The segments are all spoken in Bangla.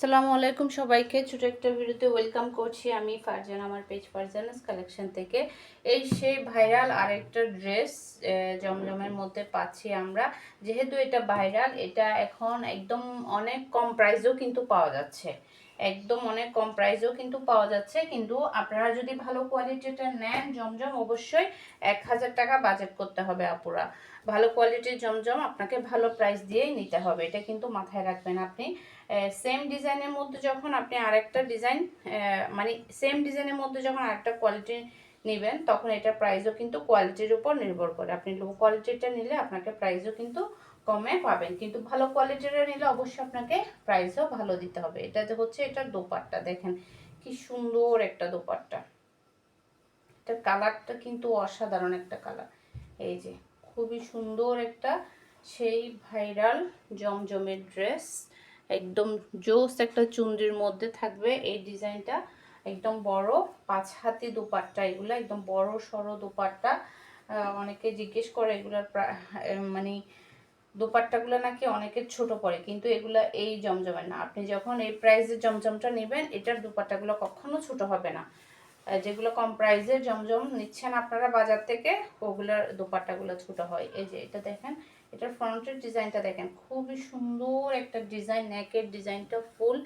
আসসালামু আলাইকুম সবাইকে। ছোট একটা ভিডিওতে ওয়েলকাম করছি আমি ফারজান, আমার পেজ ফারজানাস কালেকশন থেকে। এই সেই ভাইরাল আরেকটা ড্রেস জমজমের মধ্যে পাচ্ছি আমরা। যেহেতু এটা ভাইরাল এটা এখন একদম অনেক কম প্রাইসেও কিন্তু পাওয়া যাচ্ছে। একদম অনেক কম প্রাইসেও কিন্তু পাওয়া যাচ্ছে। কিন্তু আপনারা যদি ভালো কোয়ালিটিটা নেন জমজম, অবশ্যই এক হাজার টাকা বাজেট করতে হবে আপুরা। ভালো কোয়ালিটির জমজম আপনাকে ভালো প্রাইস দিয়েই নিতে হবে। এটা কিন্তু মাথায় রাখবেন আপনি। সেম ডিজাইনের মধ্যে যখন আপনি আরেকটা ডিজাইন মানে সেম ডিজাইনের মধ্যে যখন আরেকটা কোয়ালিটি নেবেন, তখন এটা প্রাইসও কিন্তু কোয়ালিটির উপর নির্ভর করে। আপনি লো কোয়ালিটিটা নিলে আপনাকে প্রাইসও কিন্তু কমে পাবেন। কিন্তু ভালো কোয়ালিটির নিলে অবশ্যই আপনাকে প্রাইসও ভালো দিতে হবে। এটাতে হচ্ছে এটার দোপাট্টা, দেখেন কি সুন্দর একটা দোপাট্টা। এটার কালারটা কিন্তু অসাধারণ একটা কালার এই যে, খুবই সুন্দর একটা সেই ভাইরাল জমজমের ড্রেস একদম জোস একটা চুন্ডির মধ্যে থাকবে। এই ডিজাইনটা একদম বড় পাঁচ হাতি দুপাট্টা। এগুলো একদম বড় সড়ো দুপাট্টা। অনেকে জিজ্ঞেস করে এগুলোর মানে দোপাট্টাগুলো নাকি অনেকের ছোট পড়ে, কিন্তু এগুলো এই জমজমের না। আপনি যখন এই প্রাইসের জমজমটা নেবেন, এটার দুপাট্টাগুলো কখনো ছোট হবে না। যেগুলো কম প্রাইসের জমজম নিচ্ছেন আপনারা বাজার থেকে, ওগুলোর দোপাট্টাগুলো ছোট হয়। এই যে এটা দেখেন, এটার ফ্রন্টের ডিজাইনটা দেখেন, খুবই সুন্দর একটা ডিজাইন নেকের ডিজাইনটা ফুল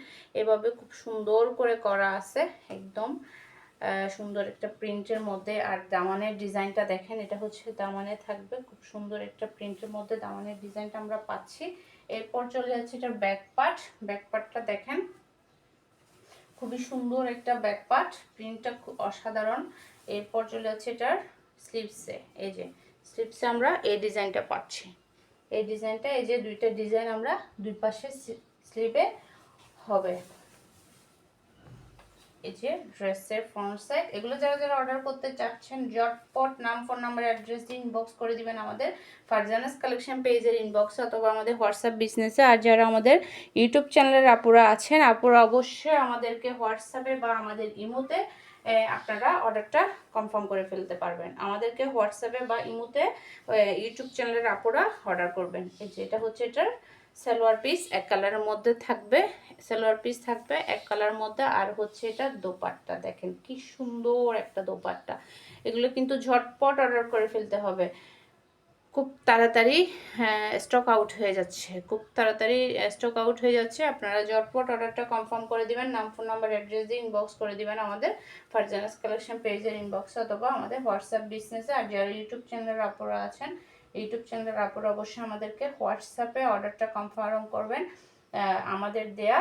এভাবে খুব সুন্দর করে করা আছে, একদম। সুন্দর একটা প্রিন্টের মধ্যে। আর দামানের ডিজাইনটা দেখেন, এটা হচ্ছে দামানে থাকবে। খুব সুন্দর একটা প্রিন্টের মধ্যে দামানের ডিজাইনটা আমরা পাচ্ছি। এরপর চলে যাচ্ছে এটার ব্যাক পার্ট। ব্যাক পার্টটা দেখেন, খুবই সুন্দর একটা ব্যাক পার্ট। প্রিন্টটা খুব অসাধারণ। এরপর চলে যাচ্ছে এটার স্লিপসে এই যে স্লিপসে আমরা এই ডিজাইনটা পাচ্ছি। এই ডিজাইনটা, এই যে দুইটা ডিজাইন আমরা দুই পাশে স্লিপে হবে। এই যে ড্রেসের ফ্রন্ট সাইড এগুলো যারা যারা অর্ডার করতে চাচ্ছেন জটপট নাম ফোন নাম্বার অ্যাড্রেস দিয়ে ইনবক্স করে দিবেন আমাদের ফারজানাস কালেকশন পেজের ইনবক্সে অথবা আমাদের হোয়াটসঅ্যাপ বিজনেসে আর যারা আমাদের ইউটিউব চ্যানেলের আপুরা আছেন, আপুরা অবশ্যই আমাদেরকে হোয়াটসঅ্যাপে বা আমাদের ইমোতে আপনারা অর্ডারটা কনফার্ম করে ফেলতে পারবেন। আমাদেরকে হোয়াটসঅ্যাপে বা ইমোতে ইউটিউব চ্যানেলের আপুরা অর্ডার করবেন। এই যে এটা হচ্ছে এটার সালোয়ার পিস, এক কালারের মধ্যে থাকবে, সালোয়ার পিস থাকবে এক কালার মধ্যে। আর হচ্ছে এটা দোপাট্টা, দেখেন কি সুন্দর একটা দোপাট্টা। এগুলো কিন্তু ঝটপট অর্ডার করে ফেলতে হবে। খুব তাড়াতাড়ি স্টক আউট হয়ে যাচ্ছে। খুব তাড়াতাড়ি স্টক আউট হয়ে যাচ্ছে। আপনারা জটপট অর্ডারটা কনফার্ম করে দিবেন। নাম ফোন নাম্বার অ্যাড্রেস দিয়ে ইনবক্স করে দিবেন আমাদের ফারজানাস কালেকশন পেজের ইনবক্সে অথবা আমাদের হোয়াটসঅ্যাপ বিজনেসে আর যারা ইউটিউব চ্যানেলের আপনারা আছেন ইউটিউব চ্যানেলের আপনারা অবশ্যই আমাদেরকে হোয়াটসঅ্যাপে অর্ডারটা কনফার্ম করবেন। আমাদের দেয়া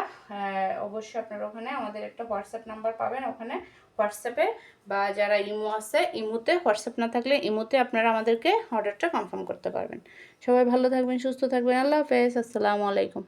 অবশ্যই আপনারা ওখানে আমাদের একটা হোয়াটসঅ্যাপ নাম্বার পাবেন ওখানে হোয়াটসঅ্যাপে, বা যারা ইমো আছে, ইমোতে হোয়াটসঅ্যাপ না থাকলে ইমোতে আপনারা আমাদেরকে অর্ডারটা কনফার্ম করতে পারবেন। সবাই ভালো থাকবেন, সুস্থ থাকবেন, আল্লাহ হাফেজ, আসসালামু আলাইকুম।